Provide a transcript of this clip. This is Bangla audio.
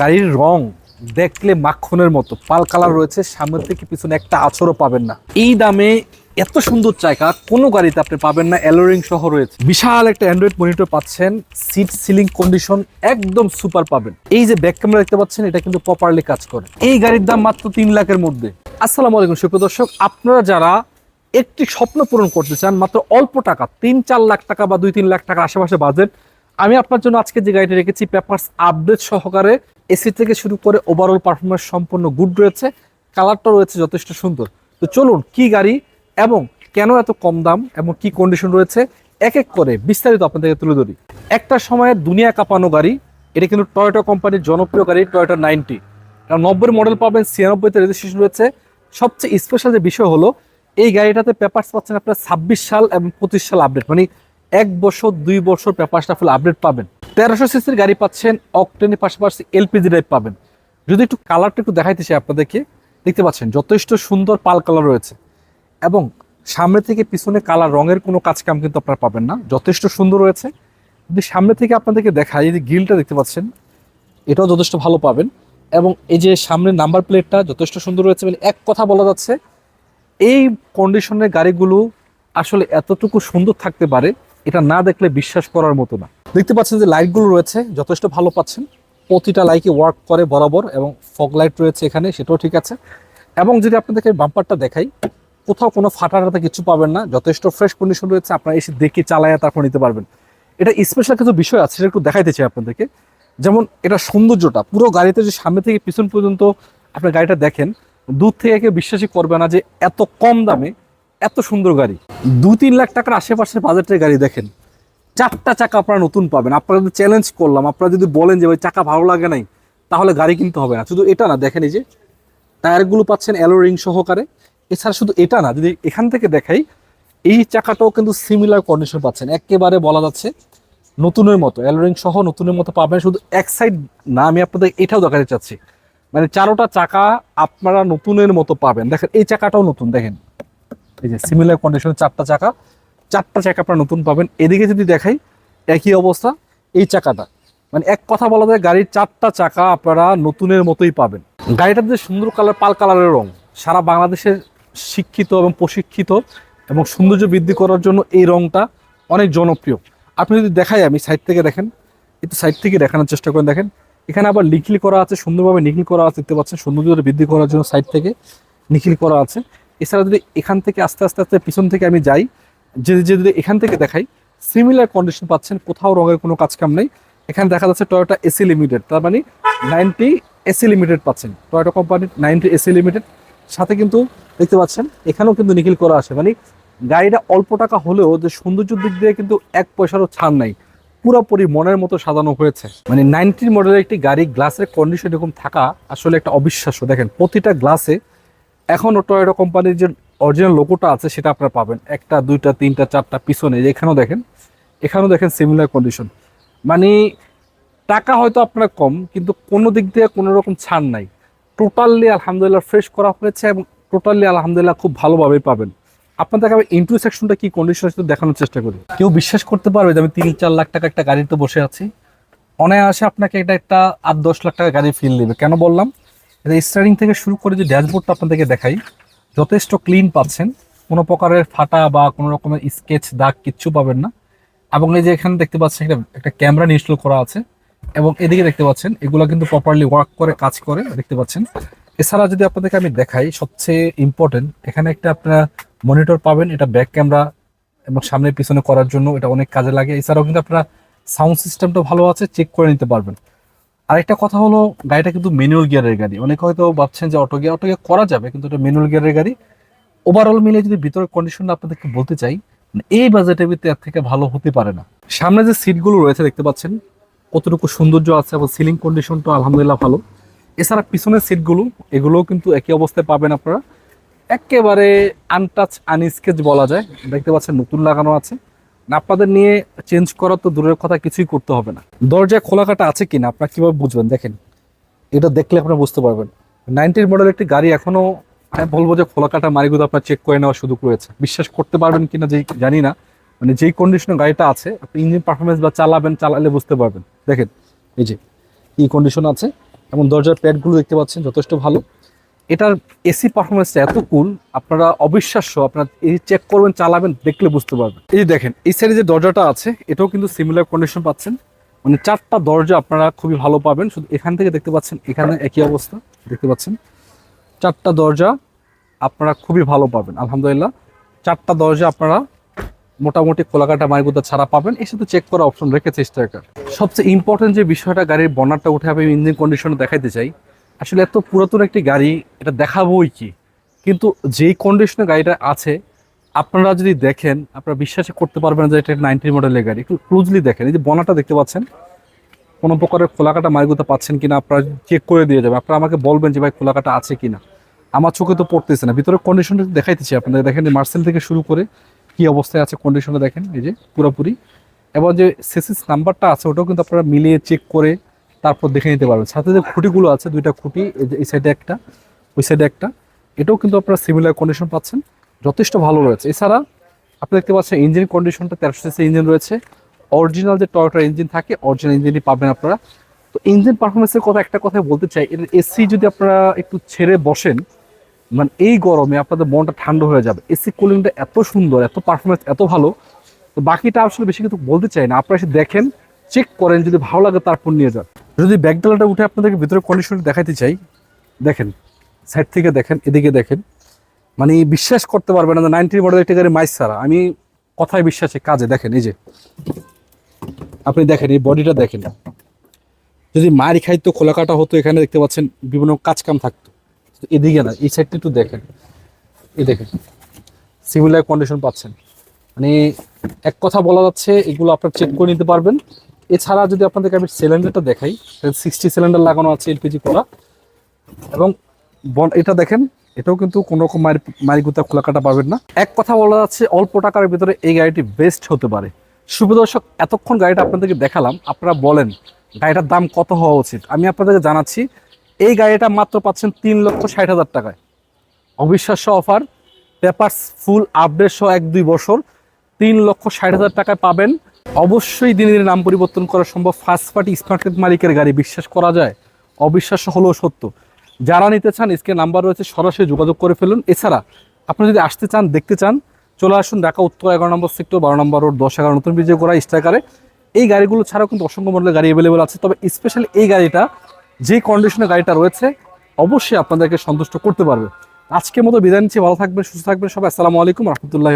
গাড়ির রং দেখলে মাখনের মতো, পাল কালার রয়েছে সামনে থেকে পিছনে একটা আছরও পাবেন না। এই দামে এত সুন্দর চাকা, কোনো গাড়িতে আপনি পাবেন না অ্যালোরিং সহ রয়েছে। বিশাল একটা অ্যান্ড্রয়েড মনিটর পাচ্ছেন সিট সিলিং কন্ডিশন একদম সুপার পাবেন। এই যে ব্যাক ক্যামেরা দেখতে পাচ্ছেন, এটা কিন্তু প্রপারলি কাজ করে। এই গাড়ির দাম মাত্র তিন লাখের মধ্যে। আসসালামু আলাইকুম, সুপ্রিয় দর্শক, আপনারা যারা একটি স্বপ্ন পূরণ করতে চান, মাত্র অল্প টাকা, তিন চার লাখ টাকা বা দুই তিন লাখ টাকার আশেপাশে বাজেট আমি আপনার জন্য আজকে যে গাড়িটি রেখেছি, পেপারস আপডেট সহকারে এসি থেকে শুরু করে ওভারঅল পারফরমেন্স সম্পূর্ণ গুড রয়েছে কালারটা রয়েছে যথেষ্ট সুন্দর। তো চলুন, কি গাড়ি এবং কেন এত কম দাম এবং কি কন্ডিশন রয়েছে, এক এক করে বিস্তারিত আপনাদেরকে তুলে ধরি। একটা সময়ের দুনিয়া কাঁপানো গাড়ি, এটা কিন্তু টয়োটা কোম্পানির জনপ্রিয় গাড়ি টয়োটা নাইনটি। কারণ নব্বই মডেল পাবেন, ছিয়ানব্বইতে রেজিস্ট্রেশন রয়েছে। সবচেয়ে স্পেশাল যে বিষয় হলো, এই গাড়িটাতে পেপারস পাচ্ছেন আপনার ছাব্বিশ সাল এবং পঁচিশ সাল আপডেট মানে এক বছর, দুই বছর পেপারসটা ফুল আপডেট পাবেন। তেরোশো সিসির গাড়ি পাচ্ছেন অকটেনের পাশাপাশি এলপিজি ড্রাইভ পাবেন। যদি একটু কালারটা একটু দেখাইতে চাই আপনাদেরকে, দেখতে পাচ্ছেন যথেষ্ট সুন্দর পাল কালার রয়েছে। এবং সামনে থেকে পিছনে কালার রঙের কোনো কাজ কাম কিন্তু আপনারা পাবেন না। যথেষ্ট সুন্দর রয়েছে। যদি সামনে থেকে আপনাদেরকে দেখাই, এই যে গিলটা দেখতে পাচ্ছেন, এটাও যথেষ্ট ভালো পাবেন। এবং এই যে সামনের নাম্বার প্লেটটা যথেষ্ট সুন্দর রয়েছে। মানে এক কথা বলা যাচ্ছে, এই কন্ডিশনের গাড়িগুলো আসলে এতটুকু সুন্দর থাকতে পারে এটা না দেখলে বিশ্বাস করার মতো না। দেখতে পাচ্ছেন যে লাইটগুলো রয়েছে, যথেষ্ট ভালো পাচ্ছেন। প্রতিটা লাইটই ওয়ার্ক করে বরাবর এবং ফগ লাইট রয়েছে এখানে, সেটাও ঠিক আছে। এবং যদি আপনাদেরকে বাম্পারটা দেখাই, কোথাও কোনো ফাটা টাটা কিছু পাবেন না, যথেষ্ট ফ্রেশ কন্ডিশন রয়েছে, আপনারা এসে দেখে চালায়া তারপর নিতে পারবেন। এটা স্পেশাল কিছু বিষয় আছে, সেটা একটু দেখাইতে চাই আপনাদেরকে। যেমন এটা সৌন্দর্যটা, পুরো গাড়িতে যে সামনে থেকে পিছন পর্যন্ত আপনার গাড়িটা দেখেন, দূর থেকে বিশ্বাসই করবে না যে এত কম দামে এত সুন্দর গাড়ি। দু তিন লাখ টাকার আশেপাশের বাজেটের গাড়ি দেখেন। চারটা চাকা আপনারা নতুন পাবেন। আপনারা যদি চ্যালেঞ্জ করলাম, আপনারা যদি বলেন যে ভাই চাকা ভালো লাগে নাই, তাহলে গাড়ি কিনতে হবে না। শুধু এটা না, দেখেন এই যে, টায়ারগুলো পাচ্ছেন অ্যালো রিং সহকারে। এছাড়া শুধু এটা না, যদি এখান থেকে দেখাই, এই চাকাটাও কিন্তু সিমিলার কন্ডিশন পাচ্ছেন। একেবারে বলা যাচ্ছে নতুনের মতো অ্যালোরিং সহ নতুনের মতো পাবেন। শুধু এক সাইড না, আমি আপনাদের এটাও দেখাতে চাচ্ছি। মানে চারোটা চাকা আপনারা নতুনের মতো পাবেন। দেখেন, এই চাকাটাও নতুন, দেখেন। এই যে সিমিলার কন্ডিশনের চারটা চাকা। চারটা চাকা আপনারা নতুন পাবেন। এদিকে যদি দেখাই, একই অবস্থা, এই চাকাটা। মানে এক কথা বলা যায়, গাড়ির চারটা চাকা আপনারা নতুনের মতোই পাবেন। গাড়িটার যে সুন্দর কালার পাল কালারের রং, সারা বাংলাদেশের শিক্ষিত এবং প্রশিক্ষিত এবং সৌন্দর্য বৃদ্ধি করার জন্য এই রংটা অনেক জনপ্রিয়। আপনি যদি দেখাই, আমি সাইড থেকে দেখেন, একটু সাইড থেকে দেখানোর চেষ্টা করেন দেখেন। এখানে আবার নিখিল করা আছে, সুন্দরভাবে নিখিল করা আছে, দেখতে পাচ্ছেন সৌন্দর্য বৃদ্ধি করার জন্য সাইড থেকে নিখিল করা আছে। এছাড়া যদি এখান থেকে আস্তে আস্তে আস্তে পিছন থেকে আমি যাই, যে যদি এখান থেকে দেখাই সিমিলার কন্ডিশন পাচ্ছেন, কোথাও রঙের কোনো কাজ কাম নেই। এখানে দেখা যাচ্ছে টয়োটা এসি লিমিটেড তার মানে নাইনটি এসি লিমিটেড পাচ্ছেন। টয়োটা কোম্পানির নাইনটি এসি লিমিটেড সাথে কিন্তু দেখতে পাচ্ছেন, এখানেও কিন্তু নিখিল করা আছে। মানে গাড়িটা অল্প টাকা হলেও যে সৌন্দর্যের দিক দিয়ে কিন্তু এক পয়সারও ছাড় নাই। পুরোপুরি মনের মতো সাজানো হয়েছে। মানে নাইনটিন মডেলের একটি গাড়ি গ্লাসের কন্ডিশন এরকম থাকা আসলে একটা অবিশ্বাস্য। দেখেন, প্রতিটা গ্লাসে এখনও টয়োটা কোম্পানির যে অরিজিনাল লোগোটা আছে, সেটা আপনারা পাবেন। একটা, দুইটা, তিনটা, চারটা পিছনে এখানেও দেখেন এখানেও দেখেন সিমিলার কন্ডিশন মানে টাকা হয়তো আপনার কম, কিন্তু কোনো দিক দিয়ে কোনো রকম ছাড় নাই। টোটালি আলহামদুলিল্লাহ ফ্রেশ করা হয়েছে এবং টোটালি আলহামদুলিল্লাহ খুব ভালোভাবেই পাবেন। আপনাদেরকে আমি ইন্টু সেকশনটা কি কন্ডিশন আছে দেখানোর চেষ্টা করি। কেউ বিশ্বাস করতে পারবে যে আমি তিন, চার লাখ টাকা একটা গাড়িতে বসে আছি। অনায়াসে আপনাকে এটা একটা আট, দশ লাখ টাকা গাড়ি ফিল দেবে। কেন বললাম? স্টারিং থেকে শুরু করে যে ড্যাশবোর্ডটা আপনাদেরকে দেখাই, যথেষ্ট ক্লিন পাচ্ছেন। কোনো প্রকারের ফাটা বা কোনো রকমের স্কেচ দাগ কিচ্ছু পাবেন না। এবং এই যে এখানে দেখতে পাচ্ছেন একটা একটা ক্যামেরা ইনস্টল করা আছে। এবং এদিকে দেখতে পাচ্ছেন, এগুলো কিন্তু প্রপারলি ওয়ার্ক করে, কাজ করে, দেখতে পাচ্ছেন। এছাড়া যদি আপনাদেরকে আমি দেখাই, সবচেয়ে ইম্পর্টেন্ট এখানে একটা আপনারা মনিটর পাবেন, এটা ব্যাক ক্যামেরা এবং সামনে পিছনে করার জন্য, এটা অনেক কাজে লাগে। এছাড়াও কিন্তু আপনারা সাউন্ড সিস্টেমটা ভালো আছে চেক করে নিতে পারবেন। আরেকটা কথা হলো, গাড়িটা কিন্তু ম্যানুয়াল গিয়ারের গাড়ি। অনেকে হয়তো ভাবছেন যে অটো গিয়ার অটো গিয়ার করা যাবে, কিন্তু এটা ম্যানুয়াল গিয়ারের গাড়ি। ওভারঅল মিলে যদি ভিতরের কন্ডিশনটা আপনাদেরকে বলতে চাই মানে এই বাজেটের ভিতরে এর থেকে ভালো হতে পারে না। সামনে যে সিটগুলো রয়েছে, দেখতে পাচ্ছেন, কতটুকু সৌন্দর্য আছে এবং সিলিং কন্ডিশনটা আলহামদুলিল্লাহ ভালো। এছাড়া পিছনের সিটগুলো এগুলোও কিন্তু একই অবস্থায় পাবেন আপনারা। একেবারে আনটাচ আনস্কেচ বলা যায়। দেখতে পাচ্ছেন, নতুন লাগানো আছে। আপনাদের নিয়ে চেঞ্জ করা তো দূরের কথা কিছুই করতে হবে না। দরজা খোলাকাটা আছে কিনা আপনারা কীভাবে বুঝবেন? দেখেন, এটা দেখলে আপনারা বুঝতে পারবেন। নাইনটির মডেল একটি গাড়ি এখনও, আমি বলব যে খোলা খোলাকাটা মারিগুলো আপনার চেক করে নেওয়া সুযোগ রয়েছে। বিশ্বাস করতে পারবেন কিনা যে জানি না। মানে যেই কন্ডিশনে গাড়িটা আছে, আপনি ইঞ্জিন পারফরমেন্স বা চালাবেন, চালালে বুঝতে পারবেন। দেখেন, এই যে কি কন্ডিশন আছে। এবং দরজার প্যাডগুলো দেখতে পাচ্ছেন, যথেষ্ট ভালো। এটার এসি পারফরমেন্সটা এত কুল আপনারা অবিশ্বাস্য, আপনারা এই চেক করবেন, চালাবেন, দেখলে বুঝতে পারবেন। এই দেখেন, এই সাইডে যে দরজাটা আছে, এটাও কিন্তু সিমিলার কন্ডিশন পাচ্ছেন। মানে চারটা দরজা আপনারা খুবই ভালো পাবেন। শুধু এখান থেকে দেখতে পাচ্ছেন, এখানে একই অবস্থা, দেখতে পাচ্ছেন। চারটা দরজা আপনারা খুবই ভালো পাবেন, আলহামদুলিল্লাহ। চারটা দরজা আপনারা মোটামুটি খোলাকাটা মাইগুতা ছাড়া পাবেন। এর সাথে চেক করা অপশন রেখেছে স্ট্রাইকার সবচেয়ে ইম্পর্টেন্ট যে বিষয়টা, গাড়ির বর্নারটা উঠে আমি ইঞ্জিন কন্ডিশনে দেখাইতে চাই আসলে এত পুরাতন একটি গাড়ি, এটা দেখাবোই কি? কিন্তু যেই কন্ডিশনে গাড়িটা আছে, আপনারা যদি দেখেন, আপনারা বিশ্বাসই করতে পারবেন যে এটা নাইনটিন মডেলের গাড়ি। একটু ক্লোজলি দেখেন, এই যে বনাটা দেখতে পাচ্ছেন, কোনো প্রকারের খোলাকাটা মাইগুতা পাচ্ছেন কিনা, আপনারা চেক করে দিয়ে যাবে আপনারা আমাকে বলবেন যে ভাই খোলাকাটা আছে কিনা। আমার চোখে তো পড়তেছে না। ভিতরে কন্ডিশনটা দেখাইতেছি আপনাদের। দেখেন মার্সেল থেকে শুরু করে কি অবস্থায় আছে কন্ডিশনটা দেখেন, এই যে পুরোপুরি। এবং যে সেসিস নাম্বারটা আছে, ওটাও কিন্তু আপনারা মিলিয়ে চেক করে তারপর দেখে নিতে পারবেন। সাথে যে খুঁটিগুলো আছে, দুইটা খুঁটি, এই সাইডে একটা, ওই সাইডে একটা, এটাও কিন্তু আপনারা সিমিলার কন্ডিশন পাচ্ছেন, যথেষ্ট ভালো রয়েছে। এছাড়া আপনি দেখতে পাচ্ছেন ইঞ্জিন কন্ডিশনটা তেরোশো সিসি ইঞ্জিন রয়েছে। অরিজিনাল যে টয়টার ইঞ্জিন থাকে অরিজিনাল ইঞ্জিনই পাবেন আপনারা। তো ইঞ্জিন পারফরমেন্সের কথা একটা কথাই বলতে চাই, এর এসি যদি আপনারা একটু ছেড়ে বসেন মানে এই গরমে আপনাদের মনটা ঠান্ডা হয়ে যাবে। এসি কুলিংটা এত সুন্দর, এত পারফরমেন্স এত ভালো। তো বাকিটা আসলে বেশি কিন্তু বলতে চাই না, আপনারা এসে দেখেন চেক করেন, যদি ভালো লাগে তারপর নিয়ে যান। যদি ব্যাকডালাটা উঠে আপনাদেরকে ভিতরে কন্ডিশন দেখাতে চাই, দেখেন সাইড থেকে দেখেন, এদিকে দেখেন মানে বিশ্বাস করতে পারবেন না নাইনটিন মডেল একটি গাড়ি মাইস ছাড়া। আমি কথায় বিশ্বাসে, কাজে দেখেন, এই যে, আপনি দেখেন, এই বডিটা দেখেন। যদি মারি খাইতো খোলা কাটা হতো, এখানে দেখতে পাচ্ছেন বিভিন্ন কাজ কাম থাকতো। এদিকে না, এই সাইডটা একটু দেখেন। এই দেখেন সিমিলার কন্ডিশন পাচ্ছেন। মানে এক কথা বলা যাচ্ছে, এগুলো আপনার চেক করে নিতে পারবেন। এছাড়া যদি আপনাদেরকে আমি সিলিন্ডারটা দেখাই সিক্সটি সিলিন্ডার লাগানো আছে এলপিজি করা এবং এটা দেখেন, এটাও কিন্তু কোনো রকম মারি মারিগুতা খোলা কাটা পাবেন না। এক কথা বলা যাচ্ছে, অল্প টাকার ভিতরে এই গাড়িটি বেস্ট হতে পারে। সুপ্রদর্শক এতক্ষণ গাড়িটা আপনাদেরকে দেখালাম, আপনারা বলেন, গাড়িটার দাম কত হওয়া উচিত? আমি আপনাদেরকে জানাচ্ছি, এই গাড়িটা মাত্র পাচ্ছেন তিন লক্ষ ষাট হাজার টাকায়। অবিশ্বাস্য অফার, পেপারস ফুল আপডেট সহ এক দুই বছর, তিন লক্ষ ষাট হাজার টাকায় পাবেন। অবশ্যই দিনে দিনে নাম পরিবর্তন করা সম্ভব। ফার্স্ট পার্টি স্মার্ট মালিকের গাড়ি বিশ্বাস করা যায়। অবিশ্বাস্য হলেও সত্য। যারা নিতে চান, স্ক্রিন নাম্বার রয়েছে, সরাসরি যোগাযোগ করে ফেলুন। এছাড়া, আপনি যদি আসতে চান, দেখতে চান, চলে আসুন ঢাকা, উত্তর, এগারো নম্বর সেক্টর বারো নম্বর রোড দশ, এগারো, নতুন বিজয় করা স্ট্রাইকারে এই গাড়িগুলো ছাড়াও কিন্তু অসংখ্য মডেলের গাড়ি অ্যাভেলেবেল আছে। তবে স্পেশালি এই গাড়িটা, যে কন্ডিশনে গাড়িটা রয়েছে, অবশ্যই আপনাদেরকে সন্তুষ্ট করতে পারবে। আজকের মতো বিদায় নিচ্ছি। ভালো থাকবেন, সুস্থ থাকবেন সবাই। আসসালামু আলাইকুম, রহমতুল্লাহ